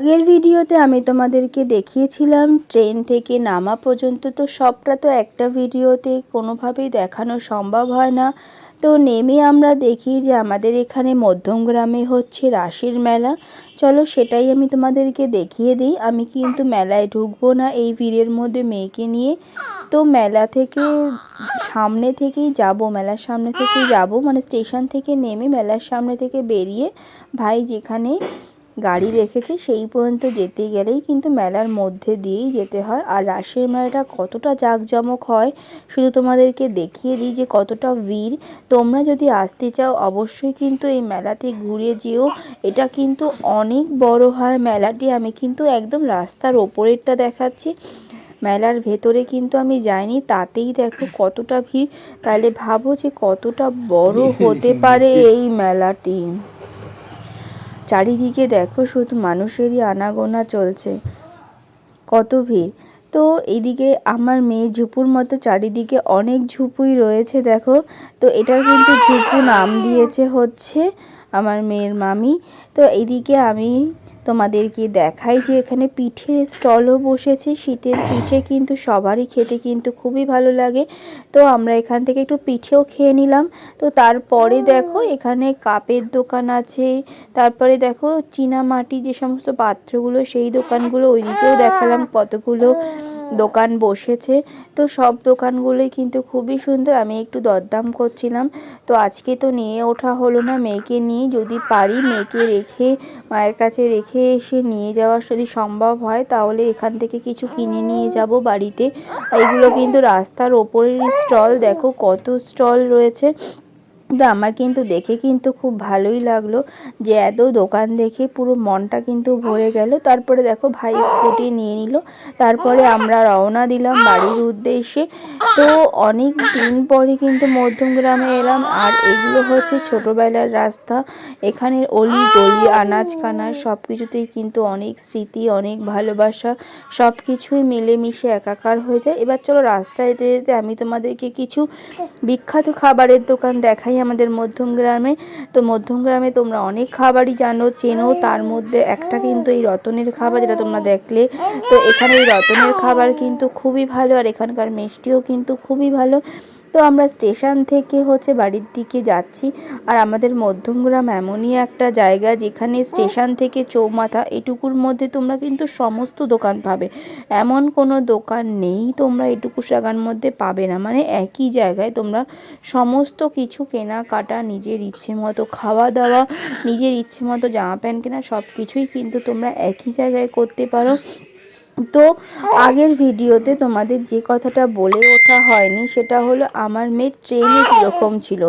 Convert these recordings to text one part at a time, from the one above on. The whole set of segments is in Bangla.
আগের ভিডিওতে আমি তোমাদেরকে দেখিয়েছিলাম, ট্রেন থেকে নামা পর্যন্ত তো সবটা তো একটা ভিডিওতে কোনোভাবেই দেখানো সম্ভব হয় না। তো নেমে আমরা দেখি যে আমাদের এখানে মধ্যমগ্রামে হচ্ছে রাশির মেলা। চলো সেটাই আমি তোমাদেরকে দেখিয়ে দিই। আমি কিন্তু মেলায় ঢুকবো না এই ভিড়ের মধ্যে মেয়েকে নিয়ে। তো মেলা থেকে সামনে থেকেই যাব, মেলার সামনে থেকেই যাব। মানে স্টেশন থেকে নেমে মেলার সামনে থেকে বেরিয়ে ভাই যেখানে গাড়ি রেখেছে সেই পর্যন্ত যেতে গেলেই কিন্তু মেলার মধ্যে দিয়েই যেতে হয়। আর রাসের মেলাটা কতটা জাঁকজমক হয় শুধু তোমাদেরকে দেখিয়ে দিই যে কতটা ভিড়। তোমরা যদি আসতে চাও অবশ্যই কিন্তু এই মেলাতে ঘুরে যেও। এটা কিন্তু অনেক বড় হয় মেলাটি। আমি কিন্তু একদম রাস্তার ওপরেরটা দেখাচ্ছি। মেলার ভেতরে কিন্তু আমি যাইনি তাতেই দেখো কতটা ভিড়। তাহলে ভাবো যে কতটা বড় হতে পারে এই মেলাটি। চারিদিকে দেখো শুধু মানুষেরই আনাগোনা চলছে। কত ভিড়। তো এদিকে আমার মেয়ে ঝুপুর মতো চারিদিকে অনেক ঝুপুই রয়েছে দেখো। তো এটার কিন্তু ঝুপু নাম দিয়েছে হচ্ছে আমার মেয়ের মামি। তো এদিকে আমি তোমাদেরকে দেখাই যে এখানে পিঠের স্টলও বসেছে, শীতের পিঠে কিন্তু সবারই খেতে কিন্তু খুবই ভালো লাগে। তো আমরা এখান থেকে একটু পিঠেও খেয়ে নিলাম। তো তারপরে দেখো এখানে কাপের দোকান আছে, তারপরে দেখো চীনা মাটি যে সমস্ত পাত্রগুলো, সেই দোকানগুলো ওইদিকেও দেখালাম কতগুলো দোকান বসেছে। তো সব দোকানগুলোই কিন্তু খুবই সুন্দর। আমি একটু দরদাম করছিলাম। তো আজকে তো নিয়ে ওঠা হলো না মেয়েকে নিয়ে। যদি পারি মেয়েকে রেখে, মায়ের কাছে রেখে এসে নিয়ে যাওয়া যদি সম্ভব হয়, তাহলে এখান থেকে কিছু কিনে নিয়ে যাব বাড়িতে। এগুলো কিন্তু রাস্তার ওপরের স্টল। দেখো কত স্টল রয়েছে। কিন্তু আমার কিন্তু দেখে কিন্তু খুব ভালোই লাগল যে এত দোকান দেখে পুরো মনটা কিন্তু ভরে গেল। তারপরে দেখো ভাই স্কুটি নিয়ে নিল। তারপরে আমরা রওনা দিলাম বাড়ির উদ্দেশ্যে। তো অনেক দিন পরে কিন্তু মধ্যমগ্রামে এলাম। আর এগুলো হচ্ছে ছোটোবেলার রাস্তা। এখানের অলি গলি আনাজ কানাজ সব কিছুতেই কিন্তু অনেক স্মৃতি, অনেক ভালোবাসা সব কিছুই মিলেমিশে একাকার হয়ে যায়। এবার চলো রাস্তায় যেতে যেতে আমি তোমাদেরকে কিছু বিখ্যাত খাবারের দোকান দেখাই। আমাদের মধ্যম গ্রামে তো মধ্যম গ্রামে তোমরা অনেক খাবারই জানো, চেনো। তার মধ্যে একটা কিন্তু এই রতনের খাবার যেটা তোমরা দেখলে। তো এখানে এই রতনের খাবার কিন্তু খুবই ভালো, আর এখানকার মিষ্টিও কিন্তু খুবই ভালো। তো আমরা স্টেশন থেকে হচ্ছে বাড়ির দিকে যাচ্ছি। আর আমাদের মধ্যমগ্রাম এমনই একটা জায়গা যেখানে স্টেশন থেকে চৌমাথা, এটুকুর মধ্যে তোমরা কিন্তু সমস্ত দোকান পাবে। এমন কোনো দোকান নেই তোমরা এটুকু জায়গার মধ্যে পাবে না। মানে একই জায়গায় তোমরা সমস্ত কিছু কেনাকাটা, নিজের ইচ্ছে মতো খাওয়া দাওয়া নিজের ইচ্ছে মতো জামা প্যান্ট কেনা সব কিছুই কিন্তু তোমরা একই জায়গায় করতে পারো। তো আগের ভিডিওতে তোমাদের যে কথাটা বলে ওঠা হয়নি, সেটা হলো আমার মেয়ের ট্রেনে কীরকম ছিল।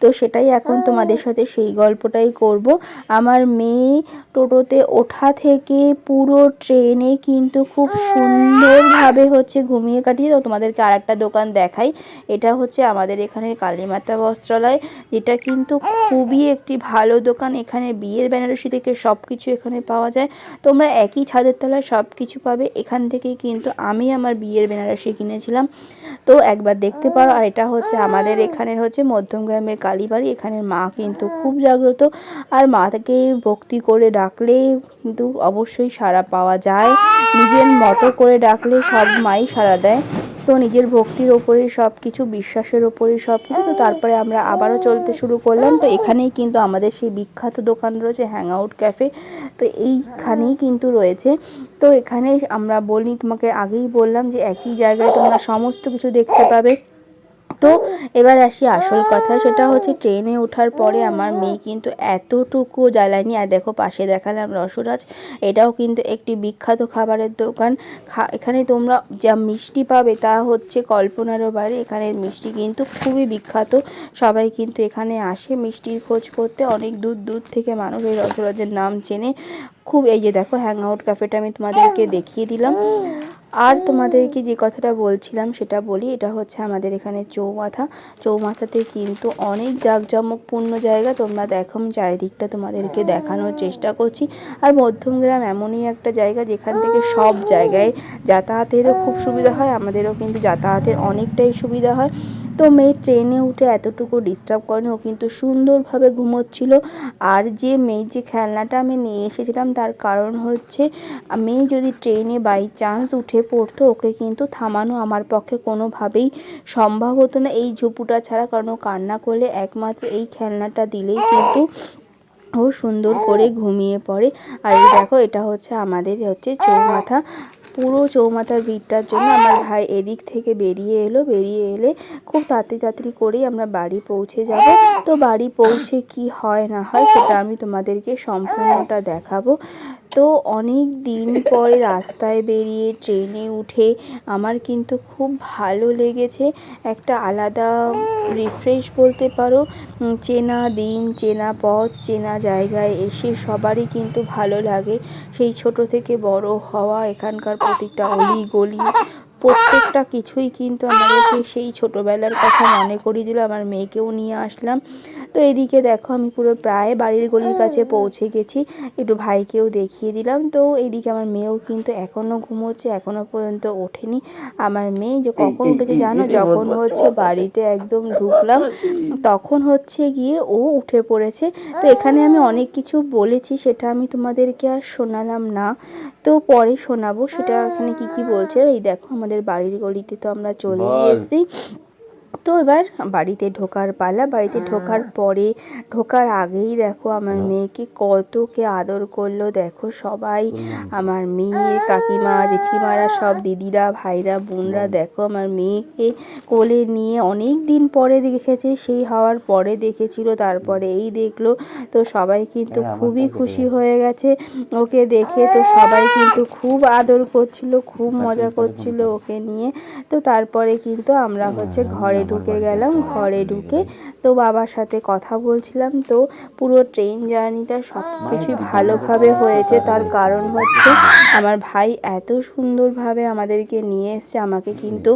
তো সেটাই এখন তোমাদের সাথে সেই গল্পটাই করব। আমার মেয়ে টোটোতে ওঠা থেকে পুরো ট্রেনে কিন্তু খুব সুন্দরভাবে হচ্ছে ঘুমিয়ে কাটিয়ে, তো তোমাদেরকে আর একটা দোকান দেখাই। এটা হচ্ছে আমাদের এখানে কালীমাতা বস্ত্রালয়, যেটা কিন্তু খুবই একটি ভালো দোকান। এখানে বিয়ের বেনারসি থেকে সব কিছু এখানে পাওয়া যায়। তোমরা একই ছাদের তলায় সব কিছু পাবে। এখান থেকেই কিন্তু আমি আমার বিয়ের বেনারসি কিনেছিলাম। তো একবার দেখতে পারো, আর এটা হচ্ছে আমাদের এখানের হচ্ছে মধ্যমগ্রামের কালীবাড়ি। এখানের মা কিন্তু খুব জাগ্রত, আর মাকে ভক্তি করে ডাকলে কিন্তু অবশ্যই সাড়া পাওয়া যায়। নিজের মতো করে ডাকলে সব মাই সাড়া দেয়। তো নিজের ভক্তির ওপরেই সব কিছু, বিশ্বাসের ওপরেই সব কিছু, তো তারপরে আমরা আবারও চলতে শুরু করলাম। তো এখানেই কিন্তু আমাদের সেই বিখ্যাত দোকান রয়েছে হ্যাং আউট ক্যাফে তো এইখানেই কিন্তু রয়েছে। তো এখানে আমরা বলি, তোমাকে আগেই বললাম যে একই জায়গায় তোমরা সমস্ত কিছু দেখতে পাবে। তো এবার আসি আসল কথা, সেটা হচ্ছে ট্রেনে ওঠার পরে আমার মেয়ে কিন্তু এতটুকু জ্বালায়নি। আর দেখো পাশে দেখালাম রসরাজ, এটাও কিন্তু একটি বিখ্যাত খাবারের দোকান। এখানে তোমরা যা মিষ্টি পাবে তা হচ্ছে কল্পনারও বাইরে এখানের মিষ্টি কিন্তু খুবই বিখ্যাত। সবাই কিন্তু এখানে আসে মিষ্টির খোঁজ করতে। অনেক দূর দূর থেকে মানুষ এই রসরাজের নাম চেনে। খুব এই যে দেখো হ্যাং আউট ক্যাফেটা আমি তোমাদেরকে দেখিয়ে দিলাম। আর তোমাদেরকে যে কথাটা বলছিলাম সেটা বলি, এটা হচ্ছে আমাদের এখানে চৌমাথা। চৌমাথাতে কিন্তু অনেক জাঁকজমকপূর্ণ জায়গা। তোমরা দেখো, আমি চারিদিকটা তোমাদেরকে দেখানোর চেষ্টা করছি। আর মধ্যমগ্রাম এমনই একটা জায়গা, যেখান থেকে সব জায়গায় যাতায়াতেরও খুব সুবিধা হয়। আমাদেরও কিন্তু যাতায়াতের অনেকটাই সুবিধা হয়। তো মেয়ে ট্রেনে উঠে এতটুকু ডিস্টার্ব করেনি, ও কিন্তু সুন্দরভাবে ঘুমোচ্ছিল। আর যে মেয়ের যে খেলনাটা আমি নিয়ে এসেছিলাম, তার কারণ হচ্ছে, মেয়ে যদি ট্রেনে বাই চান্স উঠে পড়তো, ওকে কিন্তু থামানো আমার পক্ষে কোনোভাবেই সম্ভব হতো না। এই ঝুপুটা ছাড়া কারণ কান্না করলে একমাত্র এই খেলনাটা দিলেই কিন্তু ও সুন্দর করে ঘুমিয়ে পড়ে। আর দেখো, এটা হচ্ছে আমাদের হচ্ছে চৌমাথা। পুরো চৌমাথার ভিড়টার জন্য আমার ভাই এদিক থেকে বেরিয়ে এলো, বেরিয়ে এলে খুব তাড়াতাড়ি তাড়াতাড়ি করেই আমরা বাড়ি পৌঁছে যাব। তো বাড়ি পৌঁছে কি হয় না হয় সেটা আমি তোমাদেরকে সম্পূর্ণটা দেখাবো। তো অনেক দিন পরে রাস্তায় বেরিয়ে ট্রেনে উঠে আমার কিন্তু খুব ভালো লেগেছে। একটা আলাদা রিফ্রেশ বলতে পারো চেনা দিন, চেনা পথ, চেনা জায়গায় এসে সবারই কিন্তু ভালো লাগে। সেই ছোট থেকে বড় হওয়া, এখানকার প্রতিটা অলি গলি প্রত্যেকটা কিছুই কিন্তু আমাদেরকে সেই ছোটবেলার কথা মনে করিয়ে দিল, আমার মেয়েকেও নিয়ে আসলাম। তো এদিকে দেখো আমি পুরো প্রায় বাড়ির গলির কাছে পৌঁছে গেছি, একটু ভাইকেও দেখিয়ে দিলাম। তো এইদিকে আমার মেয়েও কিন্তু এখনও ঘুমোচ্ছে এখনও পর্যন্ত ওঠেনি। আমার মেয়ে যে কখন উঠেছে জানো? যখন হচ্ছে বাড়িতে একদম ঢুকলাম, তখন হচ্ছে গিয়ে ও উঠে পড়েছে। তো এখানে আমি অনেক কিছু বলেছি, সেটা আমি তোমাদেরকে আর শোনালাম না। তো পরে শোনাবো, সেটা এখানে কি কি বলছে, এই দেখো আমাদের বাড়ির গলিতে তো আমরা চলে। এসেছি তো এবার বাড়িতে ঢোকার পালা। বাড়িতে ঢোকার পরে ঢোকার আগেই দেখো আমার মেয়েকে কত কে আদর করল। দেখো সবাই আমার মেয়ে কাকিমা জেঠিমারা সব দিদিরা ভাইরা বোনরা দেখো আমার মেয়েকে কোলে নিয়ে অনেক দিন পরে দেখেছে সেই হওয়ার পরে দেখেছিল তারপরে এই দেখল। তো সবাই কিন্তু হ্যাঁ, খুবই খুশি হয়ে গেছে। ওকে দেখে তো সবাই কিন্তু খুব আদর করছিল খুব মজা করে করছিল ওকে নিয়ে। তো তারপরে কিন্তু আমরা হচ্ছে ঘরে ঢুকে গেলাম ঘরে ঢুকে তো বাবার সাথে কথা বলছিলাম তো পুরো ট্রেন জার্নিটা সব কিছুই ভালোভাবে হয়েছে তার কারণ হচ্ছে আমার ভাই এত সুন্দরভাবে আমাদেরকে নিয়ে এসছে আমাকে কিন্তু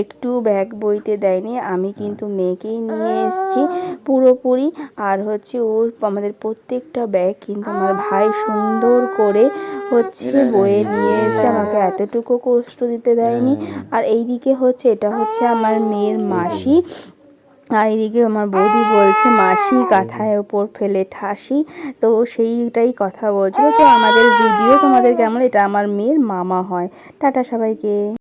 একটু ব্যাগ বইতে দেয়নি আমি কিন্তু মেয়েকেই নিয়ে এসেছি পুরোপুরি আর হচ্ছে ওর আমাদের প্রত্যেকটা ব্যাগ কিন্তু আমার ভাই সুন্দর করে হচ্ছে বয়ে নিয়ে এসে আমাকে এতটুকু কষ্ট দিতে দেয়নি। আর এইদিকে হচ্ছে এটা হচ্ছে আমার মেয়ের মাসি। আর এদিকে আমার বৌদি বলছে মাসি কাঁথায় ওপর ফেলে ঠাসি। তো সেইটাই কথা বলছিল। তো আমাদের ভিডিও তোমাদের কেমন? এটা আমার মেয়ের মামা হয়। টাটা সবাইকে।